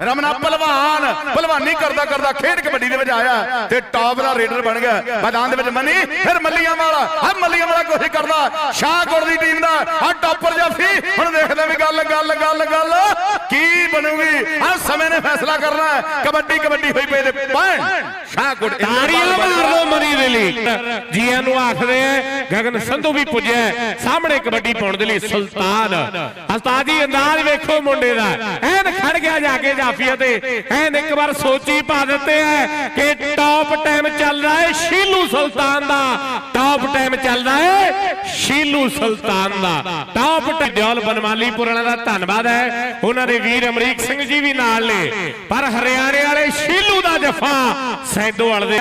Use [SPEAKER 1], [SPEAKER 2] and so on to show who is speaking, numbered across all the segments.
[SPEAKER 1] ਰਮਨਾ ਪਹਿਲਵਾਨ ਪਹਿਲਵਾਨੀ। ਕਰਦਾ ਕਰਦਾ ਖੇਡ ਕਬੱਡੀ ਦੇ ਵਿੱਚ ਆਇਆ ਤੇ ਟਾਪ ਦਾ ਰੇਡਰ ਬਣ ਗਿਆ। ਮੈਦਾਨ ਦੇ ਵਿੱਚ ਮੰਨੀ ਫਿਰ ਮੱਲੀਆਂ ਵਾਲਾ ਆ ਮੱਲੀਆਂ ਵਾਲਾ ਕੋਸ਼ਿਸ਼ ਕਰਦਾ। ਸ਼ਾਹਕੋਟ ਦੀ ਟੀਮ ਦਾ ਆ ਟਾਪਰ ਜਾਫੀ ਹੁਣ ਦੇਖਦੇ ਵੀ ਗੱਲ ਗੱਲ ਗੱਲ ਗੱਲ ਕੀ ਬਣੂਗੀ। ਸਮੇਂ ਨੇ ਫੈਸਲਾ ਕਰਨਾ ਹੈ। ਕਬੱਡੀ ਕਬੱਡੀ ਹੋਈ ਪਈ ਤੇ ਪੈਣ ਸ਼ਾਹਕੋਟ
[SPEAKER 2] ਤਾੜੀਆਂ ਮਾਰ ਲਓ ਮਨੀ ਦੇ ਲਈ। ਜੀਆਂ ਨੂੰ ਆਖਦੇ ਆ ਗਗਨ ਸੰਧੂ ਵੀ ਪੁੱਜਿਆ। ਸਾਹਮਣੇ ਕਬੱਡੀ ਪਾਉਣ ਦੇ ਲਈ ਸੁਲਤਾਨ। ਉਸਤਾਦ ਜੀ ਅੰਦਾਜ਼ ਵੇਖੋ ਮੁੰਡੇ ਦਾ। ਐਨ ਖੜ ਗਿਆ ਜਾ ਕੇ ਜਾਫੀਆ ਤੇ। ਐਨ ਇੱਕ ਵਾਰ ਸੋਚੀ ਪਾ ਦਿੱਤੇ ਹੈ ਕਿ ਟੌਪ ਟਾਈਮ ਚੱਲਦਾ ਹੈ ਸ਼ੀਲੂ ਸੁਲਤਾਨ ਦਾ। ਟੌਪ ਟਾਈਮ ਚੱਲਦਾ ਹੈ ਸ਼ੀਲੂ ਸੁਲਤਾਨ ਦਾ। ਟੌਪ ਟਿਆਲ ਬਨਮਾਲੀ ਪੁਰਾਣਾ ਦਾ ਧੰਨਵਾਦ ਹੈ। ਉਹਨਾਂ ਦੇ ਵੀਰ ਅਮਰੀਕ ਸਿੰਘ ਜੀ ਵੀ ਨਾਲ ਨੇ ਪਰ ਹਰਿਆਣੇ ਵਾਲੇ ਸ਼ੀਲੂ ਦਾ ਜਫਾ ਸੈਦੋ ਵਾਲ ਦੇ।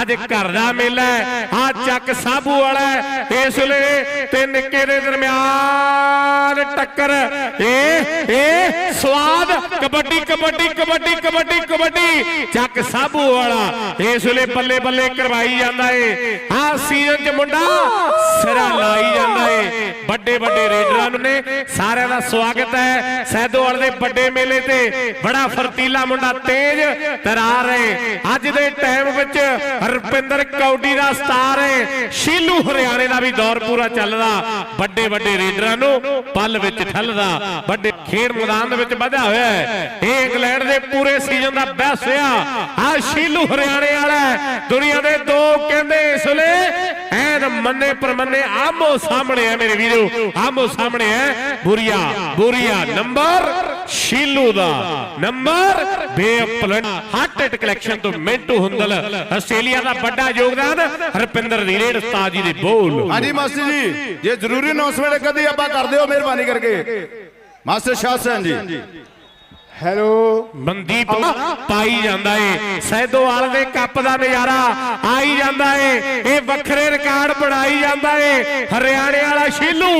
[SPEAKER 2] ਅੱਜ ਘਰ ਦਾ ਮੇਲਾ ਆ ਚੱਕ ਸਾਬੂ ਵਾਲਾ ਇਸ ਵੇਲੇ ਤੇ ਨਿੱਕੇ ਦੇ ਦਰਮਿਆਨ ਟੱਕਰ। ਇਹ ਇਹ ਸਵਾਦ ਕਬੱਡੀ ਕਬੱਡੀ ਕਬੱਡੀ ਕਬੱਡੀ ਕਬੱਡੀ। ਚੱਕ ਸਾਬੂ ਵਾਲਾ। ਇਸ ਵੇਲੇ ਬੱਲੇ ਬੱਲੇ ਕਰਵਾਈ ਜਾਂਦਾ ਏ। ਆ ਸੀਜ਼ਨ 'ਚ ਮੁੰਡਾ ਸਿਰਾ ਲਾਈ ਜਾਂਦਾ ਏ। ਵੱਡੇ ਵੱਡੇ ਰੇਡਰਾਂ ਨੂੰ ਨੇ। ਸਾਰਿਆਂ ਦਾ ਸਵਾਗਤ ਹੈ ਸੈਦੋਵਾਲ ਦੇ ਵੱਡੇ ਮੇਲੇ ਤੇ। ਬੜਾ ਫਰਤੀਲਾ ਮੁੰਡਾ ਤੇਜ ਤਰਾਰ ਹੈ ਅੱਜ ਦੇ ਟਾਈਮ ਵਿੱਚ ਰੁਪਿੰਦਰ ਕੌਡੀ ਦਾ ਸਟਾਰ ਹੈ ਸ਼ੀਲੂ ਹਰਿਆਣੇ ਦਾ ਵੀ ਦੌਰ ਪੂਰਾ ਚੱਲਦਾ। ਵੱਡੇ ਵੱਡੇ ਰੇਡਰਾਂ ਨੂੰ ਪੱਲ ਵਿੱਚ ਠੱਲਦਾ। ਵੱਡੇ ਖੇਡ ਮੈਦਾਨ ਦੇ ਵਿੱਚ ਵਧਿਆ ਹੋਇਆ। ਹੈ। ਇਹ ਇੰਗਲੈਂਡ ਦੇ ਪੂਰੇ ਸੀਜ਼ਨ ਦਾ ਬੈਸਟ ਆ ਆ ਸ਼ੀਲੂ ਹਰਿਆਣੇ ਵਾਲਾ ਦੁਨੀਆ ਦੇ ਦੋ ਕਹਿੰਦੇ ਇਸ ਵੇਲੇ ਐਨ ਮੰਨੇ ਪਰਮੰਨੇ ਆਮੋ ਸਾਹਮਣੇ ਹੈ ਮੇਰੇ ਵੀਰੋ। ਆਮੋ ਸਾਹਮਣੇ ਹੈ। ਬੁਰੀਆ ਬੁਰੀਆ ਨੰਬਰ ਸ਼ੀਲੂ ਦਾ। ਨੰਬਰ ਬੇਪਲਨ ਹਾਰਟ ਅਟੈਕ ਕਲੈਕਸ਼ਨ ਤੋਂ ਮਿੰਟੂ ਹੁੰਦਲ। ਆਸਟ੍ਰੇਲੀਆ ਦਾ ਵੱਡਾ ਯੋਗਦਾਨ ਹਰਪਿੰਦਰ ਦੀ ਰੇਡ ਉਸਤਾਦ ਜੀ ਦੇ ਬੋਲ।
[SPEAKER 1] ਹਾਂਜੀ ਮਾਸਟਰ ਜੀ, ਜੇ ਜ਼ਰੂਰੀ ਅਨਾਉਂਸਮੈਂਟ ਕਦੀ ਆਪਾਂ ਕਰਦੇ ਹੋ ਮਿਹਰਬਾਨੀ ਕਰਕੇ। ਮਾਸਟਰ ਸ਼ਾਹ ਸੈਨ ਜੀ।
[SPEAKER 3] ਹੈਲੋ।
[SPEAKER 2] ਮਨਦੀਪ ਪਾਈ ਜਾਂਦਾ ਏ। ਸੈਦੋਵਾਲ ਦੇ ਕੱਪ ਦਾ ਨਜ਼ਾਰਾ ਆਈ ਜਾਂਦਾ ਏ। ਇਹ ਵੱਖਰੇ ਰਿਕਾਰਡ ਬਣਾਈ ਜਾਂਦਾ ਏ। ਹਰਿਆਣੇ ਵਾਲਾ ਸ਼ੀਲੂ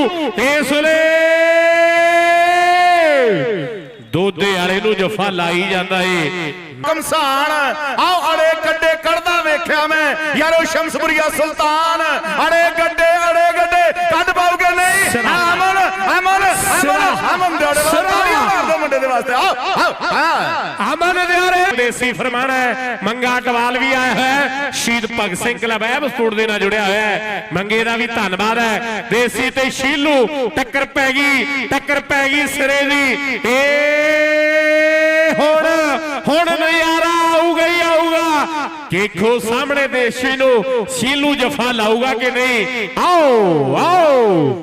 [SPEAKER 2] ਇਸ ਵੇਲੇ ਦੋਦੇ ਵਾਲੇ ਨੂੰ ਜਫਾ ਲਾਈ ਜਾਂਦਾ ਏ।
[SPEAKER 1] ਕਮਸਾਨ ਆਓ ਅੜੇ ਗੱਡੇ ਕੱਢਦਾ ਵੇਖਿਆ ਮੈਂ। ਯਾਰੋ ਸ਼ਮਸਪੁਰੀਆ ਸੁਲਤਾਨ ਅੜੇ ਗੱਡੇ ਅੜੇ ਗੱਡੇ। ਕੱਢ ਪਾਉਗੇ ਨਹੀਂ। ਅਮਨ ਅਮਨ। ਅਮਨ ਅਮਨ ਦੇ ਅੜੇ
[SPEAKER 2] ਸਿਰਾ।
[SPEAKER 1] ਦੇ ਵਾਸਤੇ। ਆਓ
[SPEAKER 2] ਅਮਨ ਦਿਆਰੇ ਦੇਸੀ ਫਰਮਾਨ ਹੈ। ਮੰਗਾ ਟਵਾਲ ਵੀ ਆਇਆ ਹੈ। ਸ਼ਹੀਦ ਭਗਤ ਸਿੰਘ ਕਲੱਬ ਐਬ ਸਪੋਰਟ ਦੇ ਨਾਲ ਜੁੜਿਆ ਹੋਇਆ ਹੈ। ਮੰਗੇ ਦਾ ਵੀ ਧੰਨਵਾਦ ਹੈ। ਦੇਸੀ ਤੇ ਸ਼ੀਲੂ, ਟੱਕਰ ਪੈ ਗਈ, ਟੱਕਰ ਪੈ ਗਈ ਸਿਰੇ ਦੀ। ਏ ਹੁਣ ਹੁਣ ਨਜ਼ਾਰਾ ਆਊਗਾ ਹੀ ਆਊਗਾ। ਦੇਖੋ ਸਾਹਮਣੇ ਦੇਸੀ ਨੂੰ ਸ਼ੀਲੂ ਜਫਾ ਲਾਊਗਾ ਕਿ ਨਹੀਂ? ਆਓ ਆਓ।